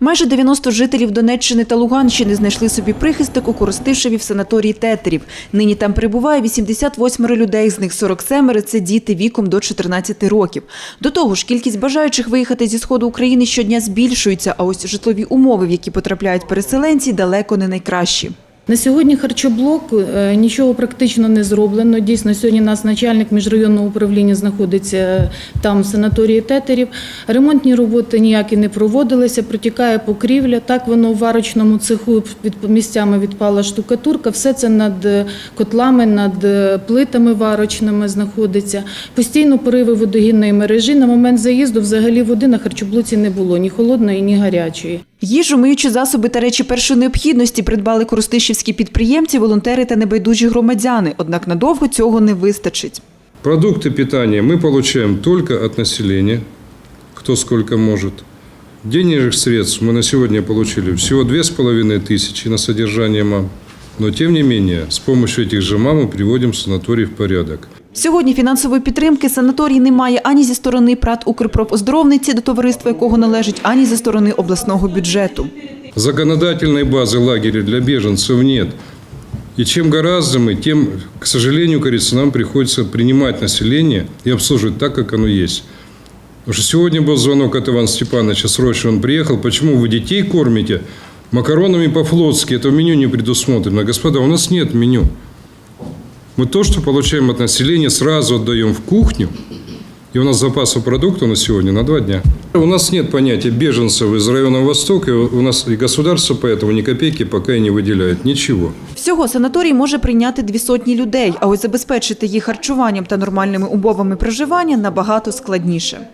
Майже 90 жителів Донеччини та Луганщини знайшли собі прихисток у Коростишеві в санаторії Тетерів. Нині там перебуває 88 людей, з них 47 – це діти віком до 14 років. До того ж, кількість бажаючих виїхати зі сходу України щодня збільшується, а ось житлові умови, в які потрапляють переселенці, далеко не найкращі. На сьогодні харчоблок е, нічого практично не зроблено. Дійсно, сьогодні нас начальник міжрайонного управління знаходиться там в санаторії тетерів. Ремонтні роботи ніякі не проводилися, протікає покрівля. Так воно в варочному цеху від місцями відпала штукатурка. Все це над е, котлами, над е, плитами варочними знаходиться. Постійно пориви водогінної мережі. На момент заїзду взагалі води на харчоблоці не було ні холодної, ні гарячої. Їжу, миючі засоби та речі першої необхідності придбали коростишівські підприємці, волонтери та небайдужі громадяни. Однак надовго цього не вистачить. Продукты питания мы получаем только от населения, кто сколько может. Денежных средств мы на сегодня получили всего две с половиной тысячи на содержание мам. Но тем не менее, с помощью этих же мам мы приводим санаторий в порядок. Сьогодні фінансової підтримки санаторій немає ані зі сторони ПРАТ «Укрпрофоздоровниці», до товариства якого належить, ані зі сторони обласного бюджету. Законодательной базы лагеря для беженцев нет. И чем гораздо мы, тем, к сожалению, кажется, нам приходится принимать население и обслуживать так, как оно есть. Потому что сегодня был звонок от Ивана Степановича, срочно он приехал. Почему вы детей кормите макаронами по-флотски? Это в меню не предусмотрено. Господа, у нас нет меню. Мы то, что получаем от населения, сразу отдаем в кухню. И у нас запасов продуктов на сегодня на два дня. У нас нет понятия беженцев из района Востока. У нас и государство поэтому ни копейки пока и не выделяет. Ничего. Всього санаторій може прийняти дві сотні людей, а ось забезпечити їх харчуванням та нормальними умовами проживання набагато складніше.